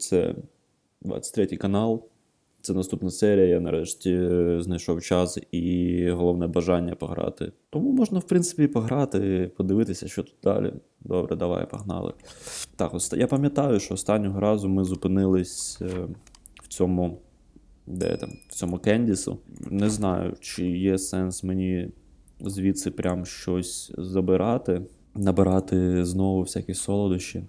Це 23 канал. Це наступна серія. Я нарешті е, знайшов час і головне бажання пограти. Тому можна, в принципі, пограти, подивитися, що тут далі. Добре, давай, погнали. Так, я пам'ятаю, що останнього разу ми зупинились е, в цьому. Де там? В цьому Кендісу. Не знаю, чи є сенс мені звідси прям щось забирати, набирати знову всякі солодощі.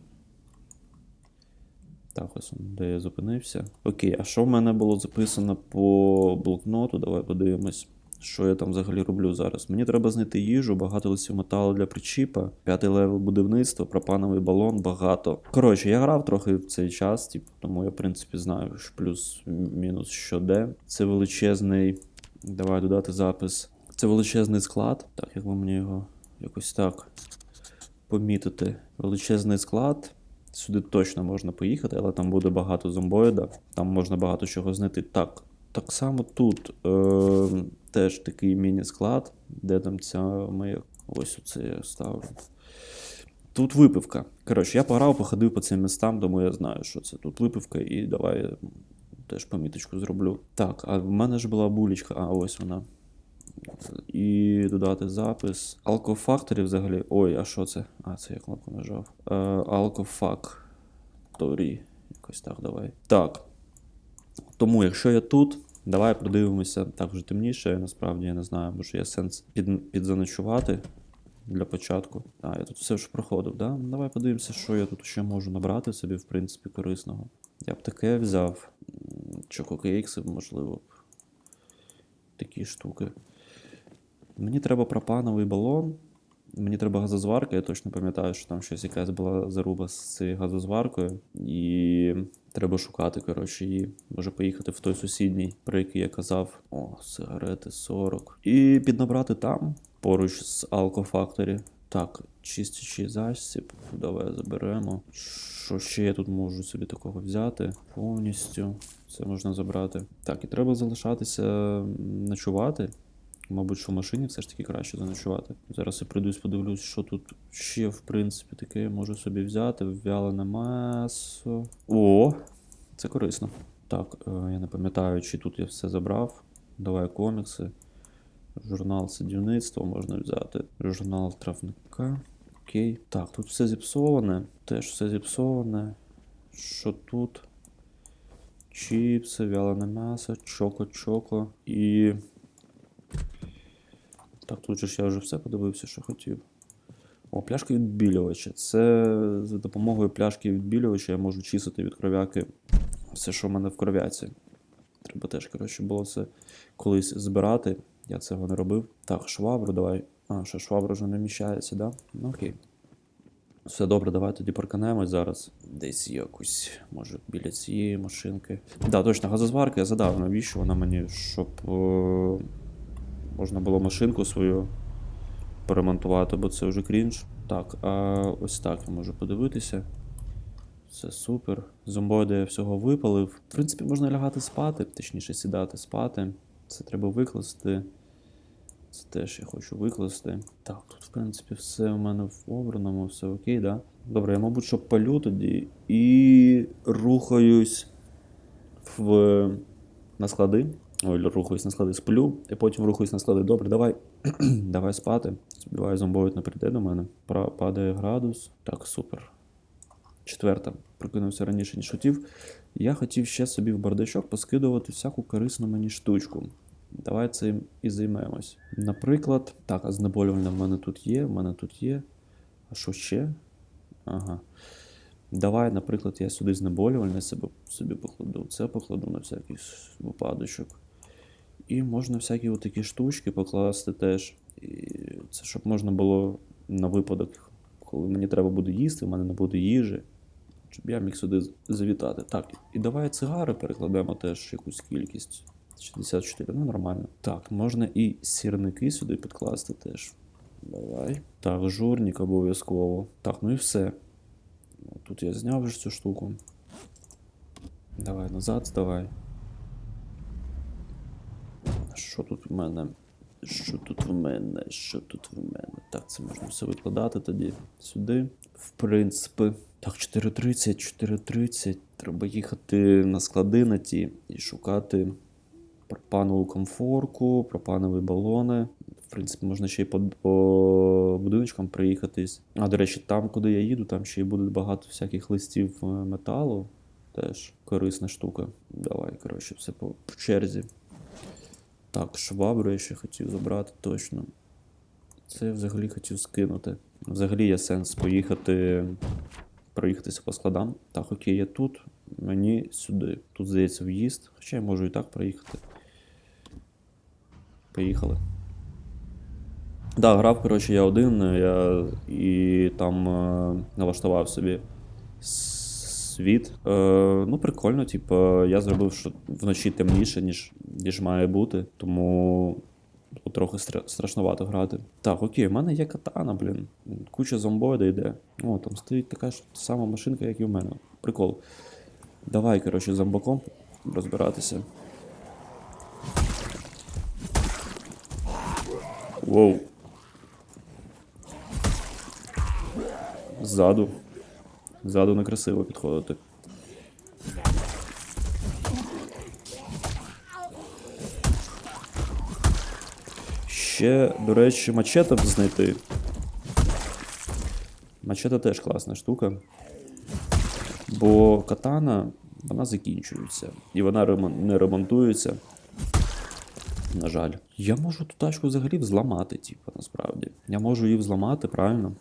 Так, ось де я зупинився. Окей, а що в мене було записано по блокноту? Давай подивимось, що я там взагалі роблю зараз. Мені треба знайти їжу, багато листів металу для причіпа, п'ятий левел будівництва, пропановий балон, багато. Коротше, я грав трохи в цей час, типу, тому я, в принципі, знаю, що плюс-мінус що де. Це величезний. Давай додати запис. Це величезний склад. Так, як ви мені його якось так помітити. Величезний склад. Сюди точно можна поїхати, але там буде багато зомбоїда, там можна багато чого знайти. Так, так само тут е, теж такий міні-склад, де там ця моя. Ось оце я ставлю. Тут випивка. Коротше, я пограв, походив по цим містам, тому я знаю, що це тут випивка, і давай теж поміточку зроблю. Так, а в мене ж була булічка, а ось вона. І додати запис. Alcofactory взагалі. Ой, а що це? А, це я кнопку нажав. Е, Alcofactory. Якось так, давай. Так. Тому, якщо я тут, давай подивимося так вже темніше. Насправді я не знаю, може є сенс під, підзаночувати для початку. А, я тут все ж проходив, да? Давай подивимося, що я тут ще можу набрати собі, в принципі, корисного. Я б таке взяв. Чококейкси, можливо. б. Такі штуки. Мені треба пропановий балон. Мені треба газозварка, я точно пам'ятаю, що там щось якась була заруба з цією газозваркою. І треба шукати, коротше, її. Може поїхати в той сусідній, про який я казав. О, сигарети 40. І піднабрати там, поруч з Alcofactory. Так, чистячий засіб. Давай заберемо. Що ще я тут можу собі такого взяти? Повністю. Це можна забрати. Так, і треба залишатися ночувати. Мабуть, що в машині все ж таки краще заночувати. Зараз я прийдусь, подивлюсь, що тут ще, в принципі, таке я можу собі взяти. Вялене масо. О! Це корисно. Так, е, я не пам'ятаю, чи тут я все забрав. Давай комікси. Журнал садівництва можна взяти. Журнал травника. Окей. Так, тут все зіпсоване. Теж все зіпсоване. Що тут? Чіпси, вялене м'ясо, чоко-чоко і. Так, тут же ж я вже все подивився, що хотів. О, пляшка відбілювача. Це за допомогою пляшки відбілювача я можу чистити від кров'яки все, що в мене в кров'яці. Треба теж, коротше, було це колись збирати. Я цього не робив. Так, швабру давай. А, що швабра вже не вміщається, да? Ну окей. Все добре, давай тоді парканемось зараз. Десь якось, може, біля цієї машинки. Так, да, точно, газозварка я задав, навіщо вона мені, щоб е, можна було машинку свою поремонтувати, бо це вже крінж. Так, а ось так я можу подивитися. Все супер. Зомбоїда я всього випалив. В принципі, можна лягати спати, точніше сідати спати. Це треба викласти. Це теж я хочу викласти. Так, тут, в принципі, все у мене в обраному, все окей, да? Добре, я, мабуть, що палю тоді і рухаюсь в... на склади. Ой, рухаюсь на склади, сплю, і потім рухаюсь на склади. Добре, давай. давай спати. Сподіваюсь, зомбоїд не прийде до мене. Падає градус. Так, супер. Четверта. Прокинувся раніше, ніж хотів. Я хотів ще собі в бардачок поскидувати всяку корисну мені штучку. Давай цим і займемось. Наприклад, так, а знеболювальне в мене тут є, в мене тут є. А що ще? Ага. Давай, наприклад, я сюди знеболювальне себе, собі покладу. Це покладу на всякий випадочок. І можна всякі отакі штучки покласти теж. І це щоб можна було на випадок, коли мені треба буде їсти, в мене не буде їжі. Щоб я міг сюди завітати. Так, і давай цигари перекладемо теж якусь кількість. 64, ну нормально. Так, можна і сірники сюди підкласти теж. Давай. Так, журник обов'язково. Так, ну і все. Тут я зняв вже цю штуку. Давай назад, здавай. Що тут в мене? Що тут в мене? Що тут в мене? Так, це можна все викладати тоді сюди. В принципі. Так, 4.30, 4.30. Треба їхати на склади на ті і шукати пропанову комфорку, пропанові балони. В принципі, можна ще й по, по будиночкам приїхатись. А, до речі, там, куди я їду, там ще й буде багато всяких листів е, металу. Теж корисна штука. Давай, коротше, все по, черзі. Так, швабру я ще хотів забрати точно. Це я взагалі хотів скинути. Взагалі є сенс поїхати. Проїхатися по складам. Так, окей, я тут. Мені сюди. Тут, здається, в'їзд. Хоча я можу і так проїхати. Поїхали. Да, грав, коротше, я один, я і там е, налаштував собі світ. Е, ну, прикольно, типу, я зробив, що вночі темніше, ніж, ніж має бути, тому трохи стра- страшновато грати. Так, окей, в мене є катана, блін. Куча зомбоїда йде. О, там стоїть така ж сама машинка, як і в мене. Прикол. Давай, коротше, зомбаком розбиратися. Воу. Ззаду. Ззаду некрасиво підходити. Ще, до речі, мачете б знайти. Мачете теж класна штука. Бо катана, вона закінчується. І вона не ремонтується. На жаль. Я можу ту тачку взагалі взламати, типу, насправді. Я можу її взламати, правильно?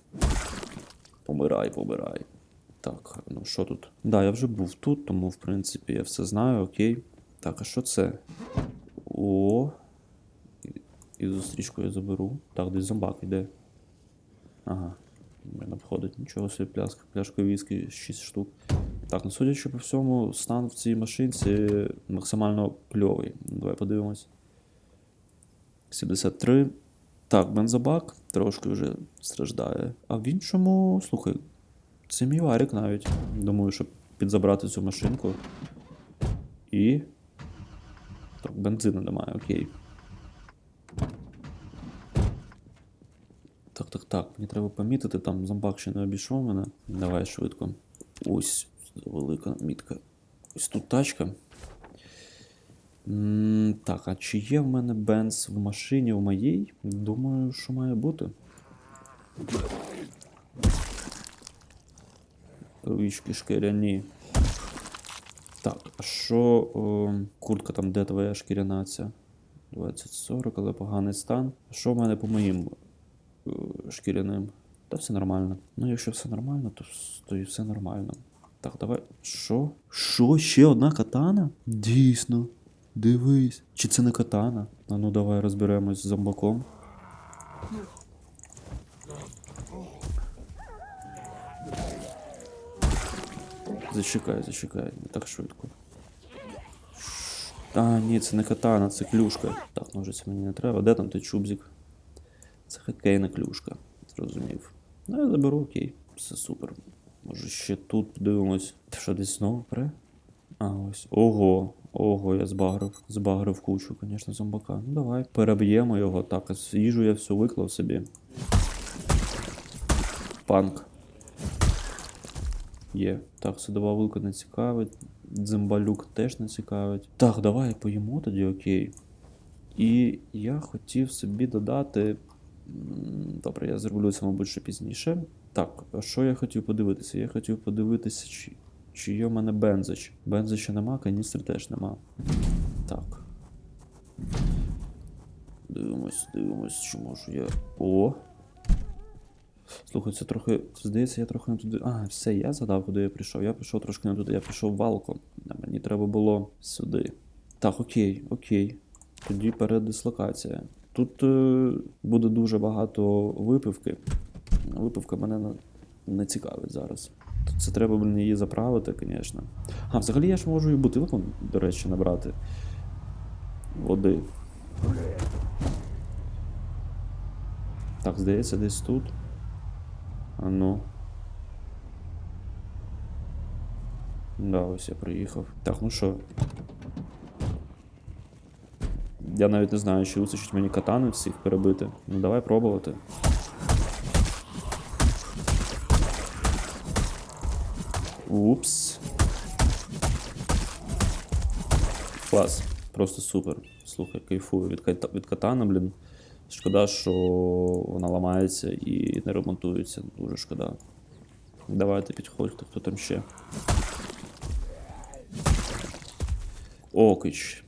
Помирай, помирай. Так, ну що тут? Да, я вже був тут, тому в принципі я все знаю, окей. Так, а що це? О. І- зустрічку я заберу. Так, десь зомбак йде. Ага. Мене обходить. Нічого собі пляшка, пляшка віскі 6 штук. Так, ну судячи по всьому, стан в цій машинці максимально кльовий. Давай подивимось. 73. Так, бензобак трошки вже страждає. А в іншому, слухай, це мій варік навіть. Думаю, щоб підзабрати цю машинку. І. Так, бензину немає, окей. Так, так, так. Мені треба помітити, там зомбак ще не обійшов мене. Давай швидко. Ось велика мітка. Ось тут тачка. Так, а чи є в мене бенз в машині в моїй? Думаю, що має бути. Річки шкіряні. Так, а що. О, куртка там, де твоя шкіряна ця? 2040, але поганий стан. А що в мене по моїм е, шкіряним? Та все нормально. Ну, якщо все нормально, то, то і все нормально. Так, давай. Що? Що? Ще одна катана? Дійсно. Дивись. Чи це не катана? А ну давай розберемось з зомбаком. Зачекай, зачекай, не так швидко. А, ні, це не катана, це клюшка. Так, ножиці мені не треба. Де там той чубзик? Це хокейна клюшка. Зрозумів. Ну, я заберу, окей. Все супер. Може ще тут подивимось. Що десь знову пре? А, ось. Ого. Ого, я збагрив. Збагрив кучу, звісно, зомбака. Ну давай. Переб'ємо його. Так, їжу я всю виклав собі. Панк. Є. Так, судова вилка не цікавить. Дзимбалюк теж не цікавить. Так, давай поїмо тоді, окей. І я хотів собі додати. Добре, я зроблю це, мабуть, ще пізніше. Так, що я хотів подивитися? Я хотів подивитися, чи, чи є в мене бензич. Бензича нема, каністр теж нема. Так. Дивимось, дивимось, чи можу я. О! Слухай, це трохи. Здається, я трохи не туди. А, все, я згадав, куди я прийшов. Я прийшов трошки не туди, я прийшов в валку. А мені треба було сюди. Так, окей, окей. Тоді передислокація. Тут е, буде дуже багато випивки. Випивка мене не, не цікавить зараз. Тут це треба блін, її заправити, звісно. А, взагалі я ж можу і бутилку, до речі, набрати. Води. Так, здається, десь тут. А ну. Да, ось я приїхав. Так, ну що? Я навіть не знаю, чи вистачить мені катани всіх перебити. Ну давай пробувати. Упс. Клас. Просто супер. Слухай, кайфую від, від катана, блін. Шкода, що вона ламається і не ремонтується. Дуже шкода. Давайте підходьте, хто там ще. Окич.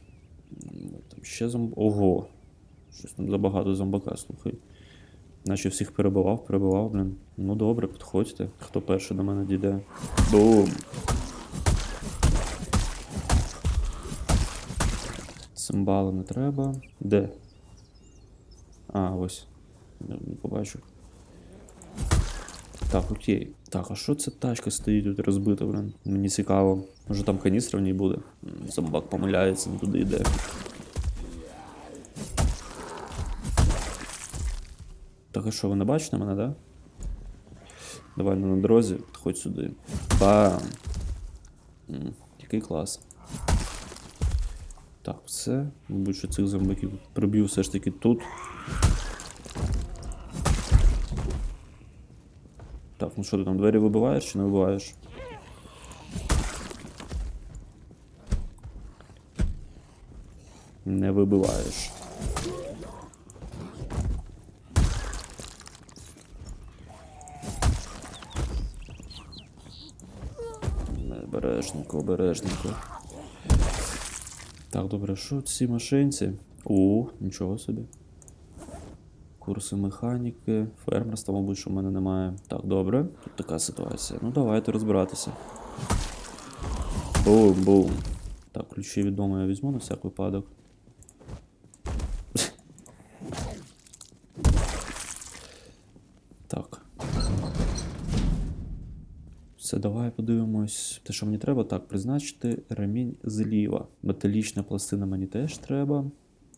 Там ще зомб... Ого. Щось там забагато зомбака, слухай. Наче всіх перебивав, перебивав, блін. Ну добре, підходьте. Хто перший до мене дійде. Бум! Цимбали не треба. Де? А, ось. Не, побачив. Так, окей. Так, а що це тачка стоїть тут розбита, блін? Мені цікаво. Може там каністра в ній буде? Зомбак помиляється, не туди йде. Так, а що, ви не бачите мене, да? Давай не на дорозі, підходь сюди. Бам! Який клас. Так, все. Мабуть, що цих зомбаків приб'ю все ж таки тут. Так, ну що ти там двері вибиваєш чи не вибиваєш? Не вибиваєш. Обережненько, обережненько. Так, добре, що ці машинці? О, нічого собі. Курси механіки, фермерства, мабуть, що в мене немає. Так, добре, тут така ситуація. Ну, давайте розбиратися. Бум, бум. Так, ключі відомо я візьму на всяк випадок. Все, давай подивимось. Те, що мені треба, так, призначити ремінь зліва. Металічна пластина мені теж треба.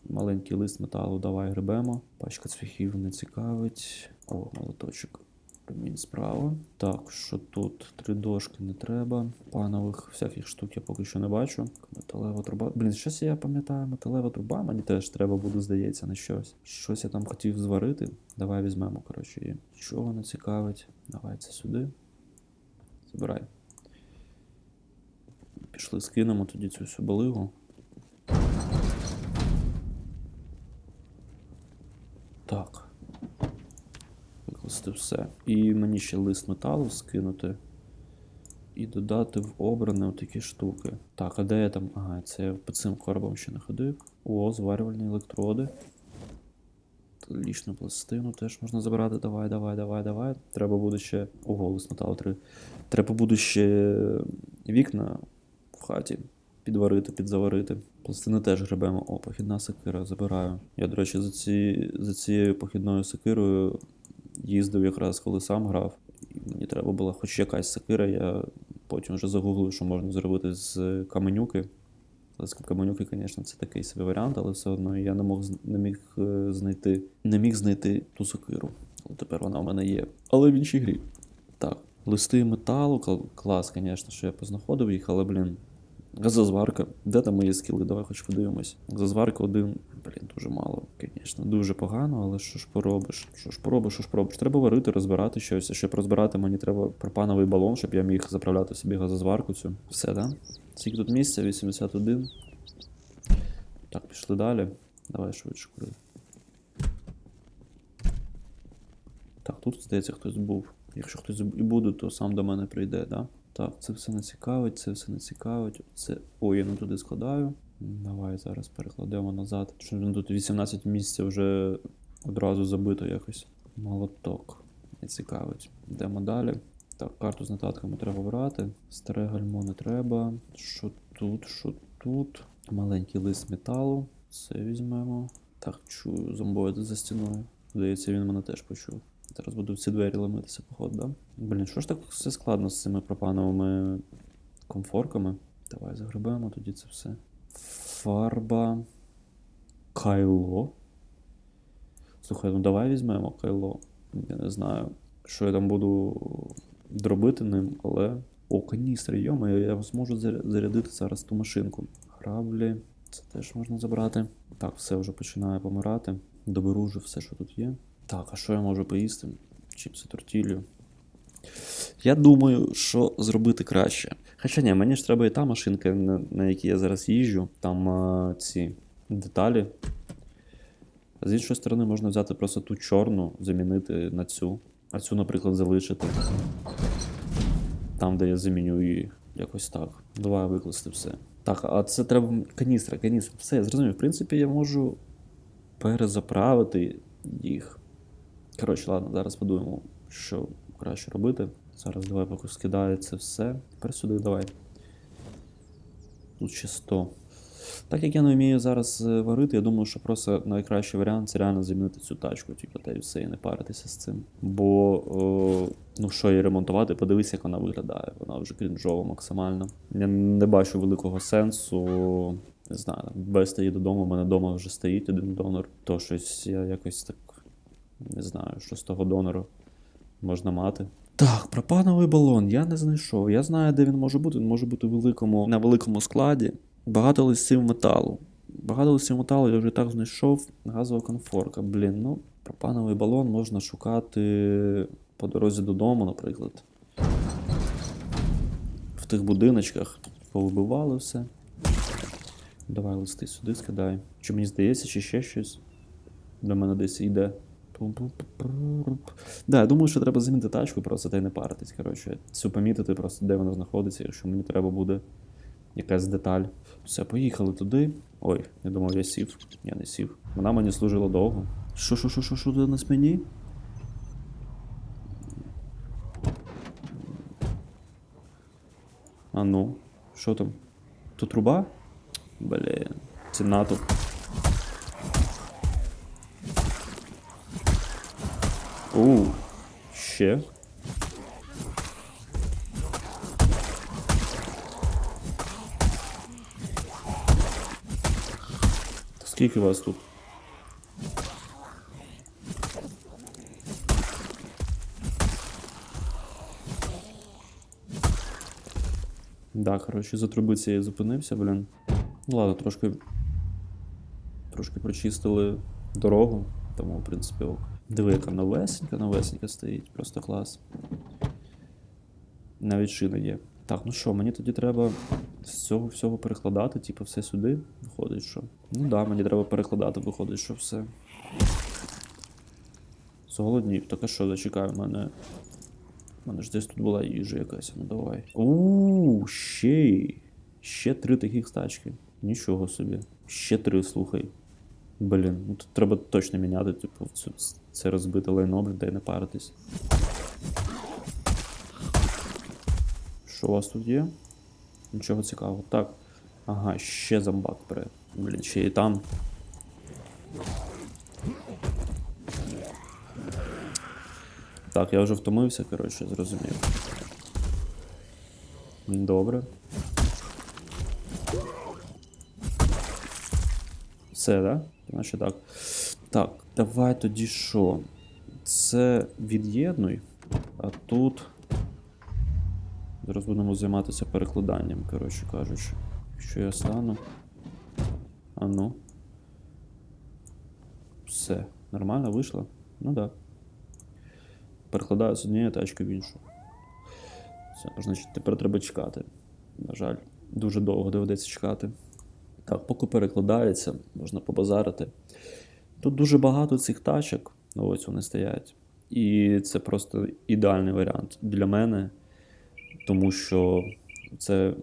Маленький лист металу, давай гребемо. Пачка цвяхів не цікавить. О, молоточок. Ремінь справа. Так, що тут? Три дошки не треба. Панових всяких штук я поки що не бачу. Металева труба. Блін, щось я пам'ятаю, металева труба мені теж треба буде, здається, на щось. Щось я там хотів зварити. Давай візьмемо, коротше, її. Чого не цікавить? Давай це сюди. Забирай. Пішли, скинемо тоді цю всю балигу. Так. Викласти все. І мені ще лист металу скинути. І додати в обране отакі штуки. Так, а де я там? Ага, це я по цим коробам ще не ходив. О, зварювальні електроди. Лічну пластину теж можна забирати. Давай, давай, давай, давай. Треба буде ще. Ого, лист металу 3. Треба буде ще вікна в хаті підварити, підзаварити. Пластини теж гребемо. О, похідна сокира, забираю. Я, до речі, за, ці, за цією похідною сокирою їздив якраз, коли сам грав. І мені треба була хоч якась сокира, я потім вже загуглив, що можна зробити з каменюки. З каменюки, звісно, це такий собі варіант, але все одно я не мог не міг е, знайти, не міг знайти ту сокиру. Тепер вона в мене є. Але в іншій грі. Так, листи металу, клас, звісно, що я познаходив їх, але, блін. Газозварка. Де там мої скіли? Давай хоч подивимось. Газозварка один. Блін, дуже мало, звісно. Дуже погано, але що ж поробиш? Що ж поробиш, що ж поробиш? Треба варити, розбирати щось. А щоб розбирати, мені треба пропановий балон, щоб я міг заправляти собі газозварку цю. Все, да? Скільки тут місця? 81. Так, пішли далі. Давай швидше куди. Так, тут, здається, хтось був. Якщо хтось і буде, то сам до мене прийде, да? Так, це все не цікавить, це все не цікавить. Це. Ой, я не туди складаю. Давай зараз перекладемо назад. Що тут 18 місця вже одразу забито якось. Молоток. Не цікавить. Йдемо далі. Так, карту з нотатками треба брати. Старе гальмо не треба. Що тут, що тут? Маленький лист металу. Це візьмемо. Так, чую зомбоїд за стіною. Здається, він мене теж почув. Зараз буду ці двері ламитися, походу, да? Блін, що ж так все складно з цими пропановими комфорками? Давай загребемо тоді це все. Фарба. Кайло. Слухай, ну давай візьмемо кайло. Я не знаю, що я там буду дробити ним, але. О, каністри, йома, я зможу зарядити зараз ту машинку. Граблі. Це теж можна забрати. Так, все вже починає помирати. Доберу вже все, що тут є. Так, а що я можу поїсти? Чіпси тортіллю. Я думаю, що зробити краще. Хоча ні, мені ж треба і та машинка, на, якій я зараз їжджу. Там а, ці деталі. З іншої сторони, можна взяти просто ту чорну, замінити на цю. А цю, наприклад, залишити. Там, де я заміню її. Якось так. Давай викласти все. Так, а це треба каністра, каністра. Все, я зрозумів. В принципі, я можу перезаправити їх. Коротше, ладно, зараз подумаємо, що краще робити. Зараз давай поки скидає це все. Тепер сюди давай. Тут ще 100. Так як я не вмію зараз е, варити, я думаю, що просто найкращий варіант це реально замінити цю тачку, типу, та і все, і не паритися з цим. Бо, о, ну що її ремонтувати, подивись, як вона виглядає. Вона вже крінжова максимально. Я не бачу великого сенсу. Не знаю, без її додому, у мене вдома вже стоїть один донор. То щось я якось так не знаю, що з того донору можна мати. Так, пропановий балон я не знайшов. Я знаю, де він може бути. Він може бути великому, на великому складі. Багато листів металу. Багато листів металу я вже так знайшов. Газова конфорка. Блін, ну, пропановий балон можна шукати по дорозі додому, наприклад. В тих будиночках повибивали все. Давай листи сюди скидай. Чи мені здається, чи ще щось до мене десь йде. Да, я думаю, що треба замінити тачку, просто та й не паритись. Коротше, цю помітити просто, де вона знаходиться, якщо мені треба буде якась деталь. Все, поїхали туди. Ой, я думав, я сів. Я не сів. Вона мені служила довго. Що, що, що, що, що тут на спині? А ну, що там? Тут труба? Блін, це натовп. У, ще. Скільки вас тут? Да, коротше, за труби цієї зупинився, блін. Ну ладно, трошки. Трошки прочистили дорогу, тому, в принципі, ок. Диви, яка новесенька, новесенька стоїть, просто клас. Навіть шина є. Так, ну що, мені тоді треба з цього всього перекладати, типу, все сюди. Виходить, що. Ну так, да, мені треба перекладати, виходить, що все. Зголоднів. Так а що, зачекай, у мене. У мене ж десь тут була їжа якась, ну давай. Ууу, ще. Ще три таких тачки. Нічого собі. Ще три, слухай. Блін, ну тут треба точно міняти, типу, цю, це розбите лайно, й не паритись. Що у вас тут є? Нічого цікавого. Так. Ага, ще зомбак пре. Блін, ще і там. Так, я вже втомився, коротше, зрозумів. Добре. Все, да? Значить так. Так, давай тоді що? Це від'єднуй, а тут. Зараз будемо займатися перекладанням, коротше кажучи. Що я стану. А ну. Все. Нормально вийшло? Ну так. Да. Перекладаю з однієї тачки в іншу. Все, значить, тепер треба чекати. На жаль, дуже довго доведеться чекати. Так, поки перекладається, можна побазарити. Тут дуже багато цих тачок, ну ось вони стоять. І це просто ідеальний варіант для мене, тому що це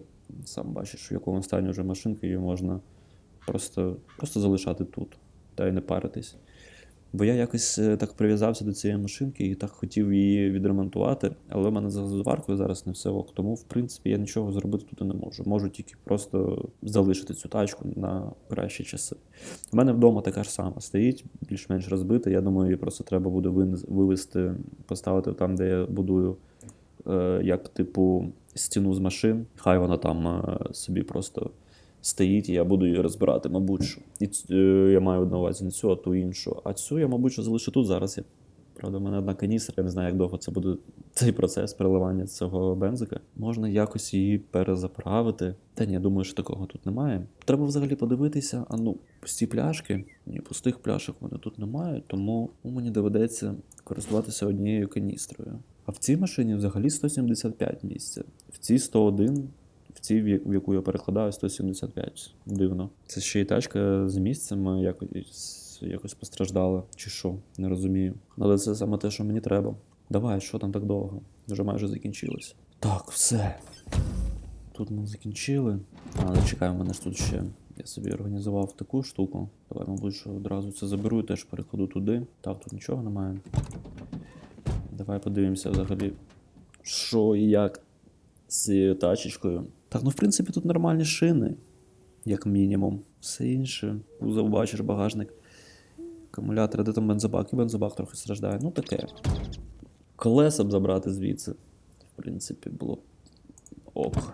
сам бачиш, в якому стані вже машинка, її можна просто, просто залишати тут та й не паритись. Бо я якось е, так прив'язався до цієї машинки і так хотів її відремонтувати, але в мене за зваркою зараз не все ок. Тому, в принципі, я нічого зробити тут не можу. Можу тільки просто залишити цю тачку на кращі часи. У мене вдома така ж сама стоїть, більш-менш розбита. Я думаю, її просто треба буде вивезти, поставити там, де я будую, е, як типу стіну з машин. Хай вона там е, собі просто стоїть, і я буду її розбирати, мабуть. що. І е, я маю на увазі не цю, а ту іншу. А цю я, мабуть, що залишу тут. Зараз я Правда, в мене одна каністра, я не знаю, як довго це буде цей процес переливання цього бензика. Можна якось її перезаправити. Та ні, думаю, що такого тут немає. Треба взагалі подивитися, а ну, пусті пляшки. Ні, пустих пляшок в мене тут немає, тому мені доведеться користуватися однією каністрою. А в цій машині взагалі 175 місця. В цій 101, в цій, в яку я перекладаю, 175. Дивно. Це ще й тачка з місцем якось, якось постраждала, чи що, не розумію. Але це саме те, що мені треба. Давай, що там так довго? Вже майже закінчилось. Так, все. Тут ми закінчили. Але чекай, у мене ж тут ще. Я собі організував таку штуку. Давай, мабуть, що одразу це заберу і теж перекладу туди. Так, тут нічого немає. Давай подивимося взагалі, що і як з цією тачечкою. Так, ну в принципі, тут нормальні шини, як мінімум. Все інше. Кузов бачиш, багажник. Акумулятор, де там бензобак, і бензобак трохи страждає. Ну таке. Колеса б забрати звідси. В принципі, було ок.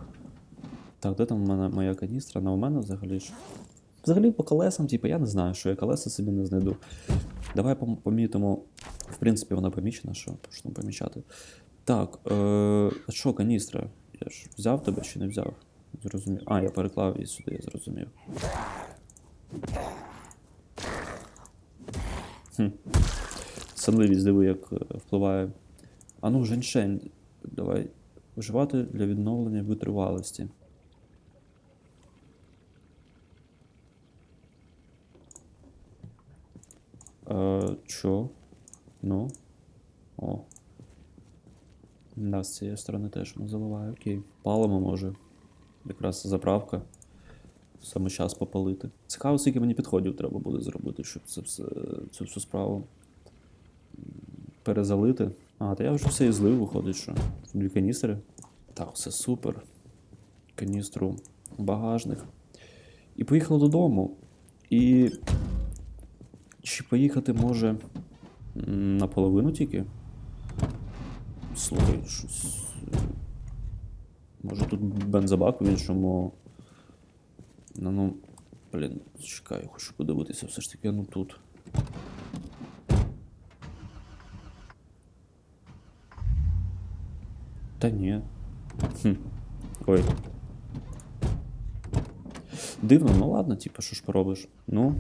Так, де там в мене моя каністра? На у мене взагалі ж. Взагалі по колесам, типу, я не знаю, що я колеса собі не знайду. Давай помітимо. В принципі, вона помічена, що почну помічати. Так, е, що, каністра? Я ж взяв тебе чи не взяв? Зрозумів. А, я переклав її сюди, я зрозумів. Хм. Сонливість, диви, як е, впливає. А ну, женьшень, давай. Вживати для відновлення витривалості. Е, чо? Ну. О. Да, з цієї сторони теж воно заливає. Окей. Палимо може. Якраз заправка. Саме час попалити. Цікаво, скільки мені підходів треба буде зробити, щоб це все, цю всю справу перезалити. А, та я вже все і злив, виходить, що. Дві каністри. Так, все супер. Каністру багажник. І поїхали додому. І. Чи поїхати може наполовину тільки? Слухай, щось. Може тут бензобак в іншому. Ну, ну, блін, чекай, хочу подивитися все ж таки, ну тут. Та ні. Хм. Ой. Дивно, ну ладно, типу, що ж поробиш? Ну.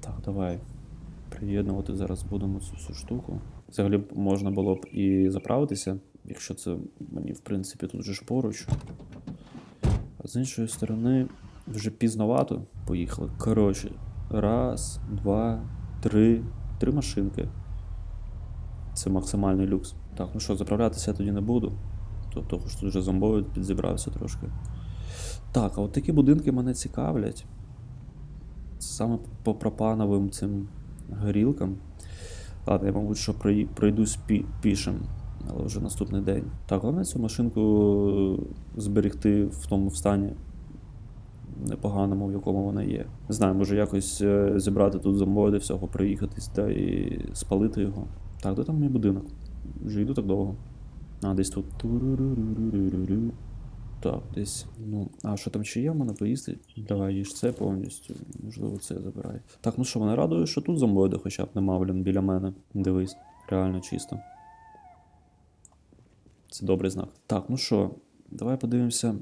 Так, давай. Приєднувати зараз будемо цю всю штуку. Взагалі можна було б і заправитися, якщо це мені, в принципі, тут же ж поруч. А з іншої сторони, вже пізновато поїхали. Коротше, раз, два, три. Три машинки. Це максимальний люкс. Так, ну що, заправлятися я тоді не буду. Тобто, що тут вже зомбою підзібрався трошки. Так, а от такі будинки мене цікавлять. Саме по пропановим цим горілкам. Ладно, я, мабуть, що прой- пройдусь пі- пішим, але вже наступний день. Так, головне цю машинку зберегти в тому стані непоганому, в якому вона є. Не знаю, може якось е, зібрати тут зомбоїди, всього проїхатись та і спалити його. Так, де там мій будинок? Вже йду так довго. А, десь тут. Так, десь. Ну, а що там ще є в мене поїсти? Давай їж це повністю. Можливо, це забирай. Так, ну що, мене радує, що тут зомбоїда хоча б нема, блін, біля мене. Дивись, реально чисто. Це добрий знак. Так, ну що, давай подивимося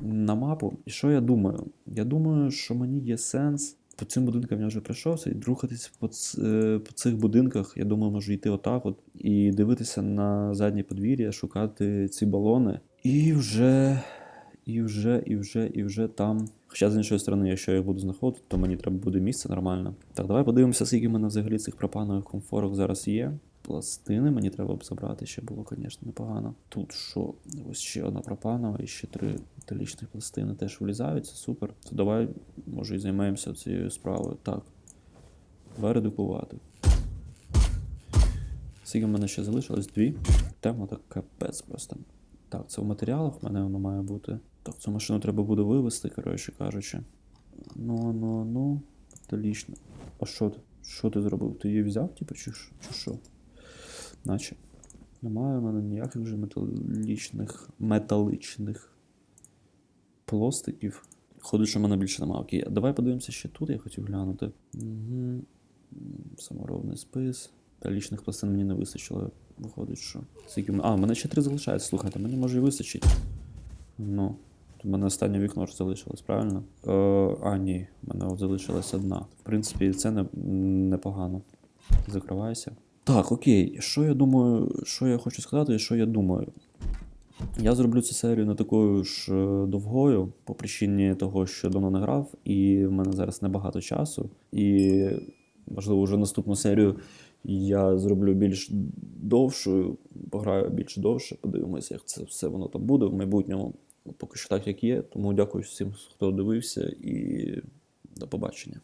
на мапу. І що я думаю? Я думаю, що мені є сенс. По цим будинкам я вже пройшовся, і рухатись по, е, по цих будинках, я думаю, можу йти отак от і дивитися на заднє подвір'я, шукати ці балони. І вже, і вже, і вже, і вже там. Хоча з іншої сторони, якщо я буду знаходити, то мені треба буде місце нормально. Так, давай подивимося, скільки в мене взагалі цих пропанових комфорок зараз є. Пластини мені треба б забрати, ще було, звісно, непогано. Тут що? Ось ще одна пропанова і ще три металічних пластини теж влізаються, супер. То давай, може, і займаємося цією справою. Так. Давай редукувати. Скільки в мене ще залишилось? Дві. Тема так капець просто. Так, це в матеріалах в мене воно має бути. Так, цю машину треба буде вивезти, коротше кажучи. Ну, ну, ну. Металічно. А що ти? Що ти зробив? Ти її взяв, типу, чи, чи що? Наче. Немає в мене ніяких вже металічних, металичних пластиків. Ходить, що в мене більше немає. Окей, давай подивимося ще тут, я хотів глянути. Угу. Саморобний спис. Та пластин мені не вистачило. Виходить, що. А, в мене ще три залишається. Слухайте, мені може і вистачить. Ну. У мене останнє вікно ж залишилось, правильно? Е, а, ні, в мене от залишилась одна. В принципі, це не, непогано. Закривайся. Так, окей. Що я думаю, що я хочу сказати, і що я думаю? Я зроблю цю серію не такою ж е, довгою, по причині того, що давно не грав, і в мене зараз небагато часу. І, можливо, вже наступну серію я зроблю більш довшою, пограю більш довше, подивимося, як це все воно там буде в майбутньому. Ну, поки що так, як є. Тому дякую всім, хто дивився, і до побачення.